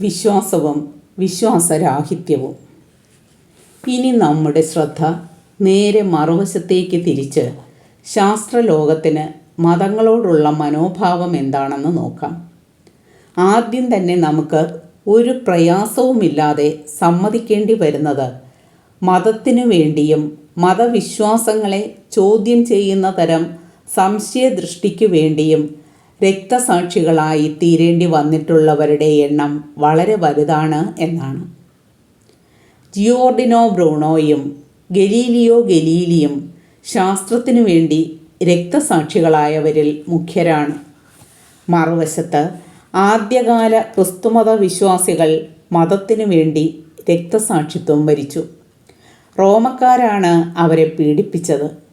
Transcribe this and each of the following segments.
വിശ്വാസവും വിശ്വാസരാഹിത്യവും. ഇനി നമ്മുടെ ശ്രദ്ധ നേരെ മറുവശത്തേക്ക് തിരിച്ച് ശാസ്ത്രലോകത്തിന് മതങ്ങളോടുള്ള മനോഭാവം എന്താണെന്ന് നോക്കാം. ആദ്യം തന്നെ നമുക്ക് ഒരു പ്രയാസവുമില്ലാതെ സമ്മതിക്കേണ്ടി വരുന്നത് മതത്തിനു വേണ്ടിയും മതവിശ്വാസങ്ങളെ ചോദ്യം ചെയ്യുന്ന തരം സംശയദൃഷ്ടിക്കു വേണ്ടിയും രക്തസാക്ഷികളായി തീരേണ്ടി വന്നിട്ടുള്ളവരുടെ എണ്ണം വളരെ വലുതാണ് എന്നാണ്. ജിയോർഡിനോ ബ്രൂണോയും ഗലീലിയോ ഗലീലിയും ശാസ്ത്രത്തിനു വേണ്ടി രക്തസാക്ഷികളായവരിൽ മുഖ്യരാണ്. മറുവശത്ത് ആദ്യകാല ക്രിസ്തുമത വിശ്വാസികൾ മതത്തിനു വേണ്ടി രക്തസാക്ഷിത്വം വരിച്ചു. റോമക്കാരാണ് അവരെ പീഡിപ്പിച്ചത്.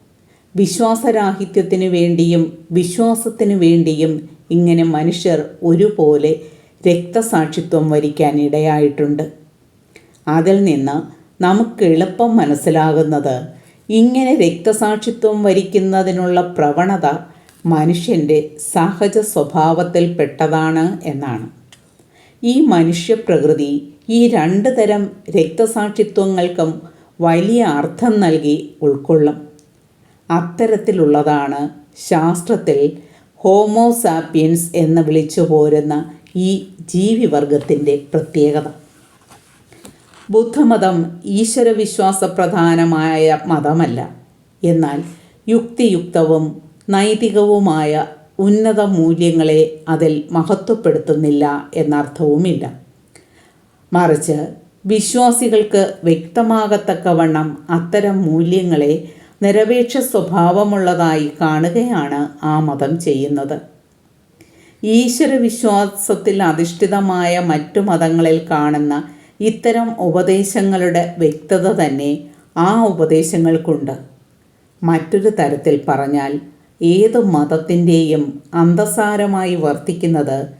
വിശ്വാസരാഹിത്യത്തിനു വേണ്ടിയും വിശ്വാസത്തിനു വേണ്ടിയും ഇങ്ങനെ മനുഷ്യർ ഒരുപോലെ രക്തസാക്ഷിത്വം വരിക്കാൻ ഇടയായിട്ടുണ്ട്. അതിൽ നിന്ന് നമുക്ക് എളുപ്പം മനസ്സിലാകുന്നത് ഇങ്ങനെ രക്തസാക്ഷിത്വം വരിക്കുന്നതിനുള്ള പ്രവണത മനുഷ്യന്റെ സഹജ സ്വഭാവത്തിൽ പെട്ടതാണ് എന്നാണ്. ഈ മനുഷ്യപ്രകൃതി ഈ രണ്ട് തരം രക്തസാക്ഷിത്വങ്ങൾക്കും വലിയ അർത്ഥം നൽകി ഉൾക്കൊള്ളും. അത്തരത്തിലുള്ളതാണ് ശാസ്ത്രത്തിൽ ഹോമോസാപ്പിയൻസ് എന്ന് വിളിച്ചു പോരുന്ന ഈ ജീവിവർഗത്തിന്റെ പ്രത്യേകത. ബുദ്ധമതം ഈശ്വരവിശ്വാസ പ്രധാനമായ മതമല്ല. എന്നാൽ യുക്തിയുക്തവും നൈതികവുമായ ഉന്നത മൂല്യങ്ങളെ അതിൽ മഹത്വപ്പെടുത്തുന്നില്ല എന്നർത്ഥവുമില്ല. മറിച്ച് വിശ്വാസികൾക്ക് വ്യക്തമാകത്തക്കവണ്ണം അത്തരം മൂല്യങ്ങളെ നിരപേക്ഷ സ്വഭാവമുള്ളതായി കാണുകയാണ് ആ മതം ചെയ്യുന്നത്. ഈശ്വര വിശ്വാസത്തിൽ അധിഷ്ഠിതമായ മറ്റു മതങ്ങളിൽ കാണുന്ന ഇത്തരം ഉപദേശങ്ങളുടെ വ്യക്തത തന്നെ ആ ഉപദേശങ്ങൾക്കുണ്ട്. മറ്റൊരു തരത്തിൽ പറഞ്ഞാൽ ഏത് മതത്തിന്റെയും അന്തസാരമായി വർത്തിക്കുന്നത്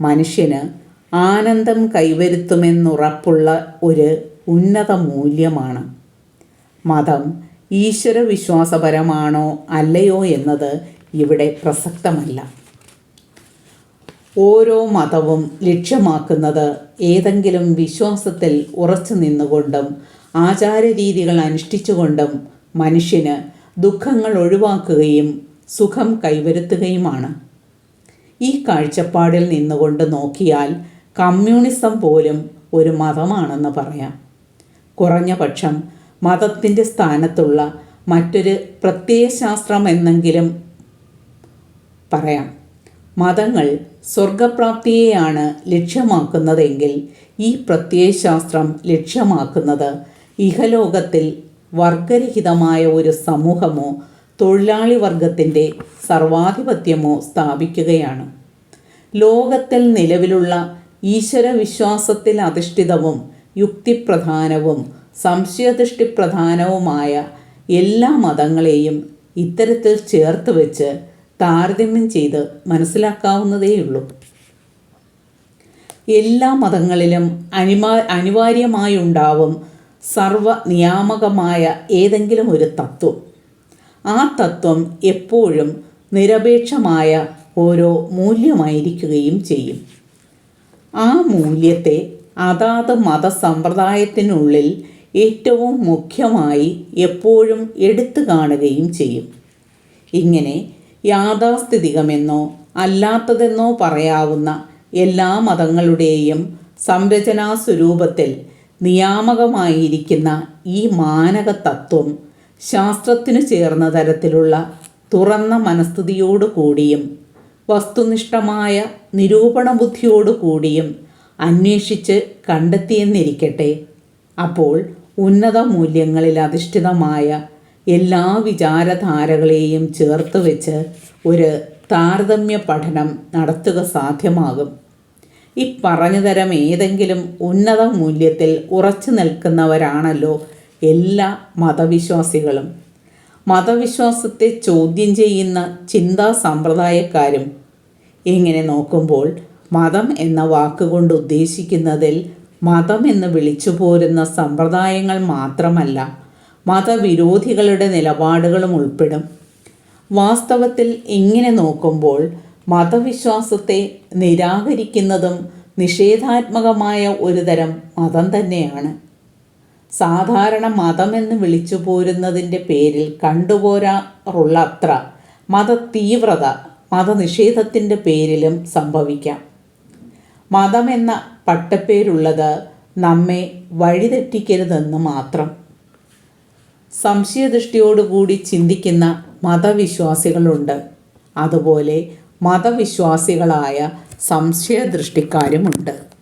മനുഷ്യന് ആനന്ദം കൈവരുത്തുമെന്നുറപ്പുള്ള ഒരു ഉന്നത മൂല്യമാണ്. മതം ഈശ്വര വിശ്വാസപരമാണോ അല്ലയോ എന്നത് ഇവിടെ പ്രസക്തമല്ല. ഓരോ മതവും ലക്ഷ്യമാക്കുന്നത് ഏതെങ്കിലും വിശ്വാസത്തിൽ ഉറച്ചു നിന്നുകൊണ്ടും ആചാരരീതികൾ അനുഷ്ഠിച്ചുകൊണ്ടും മനുഷ്യന് ദുഃഖങ്ങൾ ഒഴിവാക്കുകയും സുഖം കൈവരുത്തുകയുമാണ്. ഈ കാഴ്ചപ്പാടിൽ നിന്നുകൊണ്ട് നോക്കിയാൽ കമ്മ്യൂണിസം പോലും ഒരു മതമാണെന്ന് പറയാം. കുറഞ്ഞ പക്ഷം മതത്തിന്റെ സ്ഥാനത്തുള്ള മറ്റൊരു പ്രത്യയശാസ്ത്രം എന്നെങ്കിലും പറയാം. മതങ്ങൾ സ്വർഗപ്രാപ്തിയെയാണ് ലക്ഷ്യമാക്കുന്നതെങ്കിൽ ഈ പ്രത്യയശാസ്ത്രം ലക്ഷ്യമാക്കുന്നത് ഇഹലോകത്തിൽ വർഗരഹിതമായ ഒരു സമൂഹമോ തൊഴിലാളി വർഗത്തിന്റെ സർവാധിപത്യമോ സ്ഥാപിക്കുകയാണ്. ലോകത്തിൽ നിലവിലുള്ള ഈശ്വര വിശ്വാസത്തിൽ അധിഷ്ഠിതവും യുക്തിപ്രധാനവും സംശയദൃഷ്ടിപ്രധാനവുമായ എല്ലാ മതങ്ങളെയും ഇത്തരത്തിൽ ചേർത്ത് വെച്ച് താരതമ്യം ചെയ്ത് മനസ്സിലാക്കാവുന്നതേയുള്ളൂ. എല്ലാ മതങ്ങളിലും അനിമാ അനിവാര്യമായുണ്ടാവും സർവ നിയാമകമായ ഏതെങ്കിലും ഒരു തത്വം. ആ തത്വം എപ്പോഴും നിരപേക്ഷമായ ഓരോ മൂല്യമായിരിക്കുകയും ചെയ്യും. ആ മൂല്യത്തെ അതാത് മതസമ്പ്രദായത്തിനുള്ളിൽ ഏറ്റവും മുഖ്യമായി എപ്പോഴും എടുത്തു കാണുകയും ചെയ്യും. ഇങ്ങനെ യാഥാസ്ഥിതികമെന്നോ അല്ലാത്തതെന്നോ പറയാവുന്ന എല്ലാ മതങ്ങളുടെയും സംരചനാ സ്വരൂപത്തിൽ നിയാമകമായിരിക്കുന്ന ഈ മാനക തത്വം ശാസ്ത്രത്തിനു ചേർന്ന തരത്തിലുള്ള തുറന്ന മനസ്ഥിതിയോടു കൂടിയും വസ്തുനിഷ്ഠമായ നിരൂപണ ബുദ്ധിയോടു കൂടിയും അന്വേഷിച്ച് കണ്ടെത്തിയെന്നിരിക്കട്ടെ. അപ്പോൾ ഉന്നത മൂല്യങ്ങളിൽ അധിഷ്ഠിതമായ എല്ലാ വിചാരധാരകളെയും ചേർത്ത് വെച്ച് ഒരു താരതമ്യ പഠനം നടത്തുക സാധ്യമാകും. ഈ പറഞ്ഞു തരം ഏതെങ്കിലും ഉന്നത മൂല്യത്തിൽ ഉറച്ചു നിൽക്കുന്നവരാണല്ലോ എല്ലാ മതവിശ്വാസികളും. മതവിശ്വാസത്തെ ചോദ്യം ചെയ്യുന്ന ചിന്താ സമ്പ്രദായക്കാരും. ഇങ്ങനെ നോക്കുമ്പോൾ മതം എന്ന വാക്കുകൊണ്ട് ഉദ്ദേശിക്കുന്നതിൽ മതം എന്ന് വിളിച്ചു പോരുന്ന സമ്പ്രദായങ്ങൾ മാത്രമല്ല മതവിരോധികളുടെ നിലപാടുകളും ഉൾപ്പെടും. വാസ്തവത്തിൽ ഇങ്ങനെ നോക്കുമ്പോൾ മതവിശ്വാസത്തെ നിരാകരിക്കുന്നതും നിഷേധാത്മകമായ ഒരു തരം മതം തന്നെയാണ്. സാധാരണ മതമെന്ന് വിളിച്ചു പോരുന്നതിന്റെ പേരിൽ കണ്ടുപോരാറുള്ള അത്ര മത തീവ്രത മതനിഷേധത്തിന്റെ പേരിലും സംഭവിക്കാം. മതമെന്ന പട്ടപ്പേരുള്ളത് നമ്മെ വഴിതെറ്റിക്കരുതെന്ന് മാത്രം. സംശയദൃഷ്ടിയോടുകൂടി ചിന്തിക്കുന്ന മതവിശ്വാസികളുണ്ട്. അതുപോലെ മതവിശ്വാസികളായ സംശയദൃഷ്ടിക്കാരുമുണ്ട്.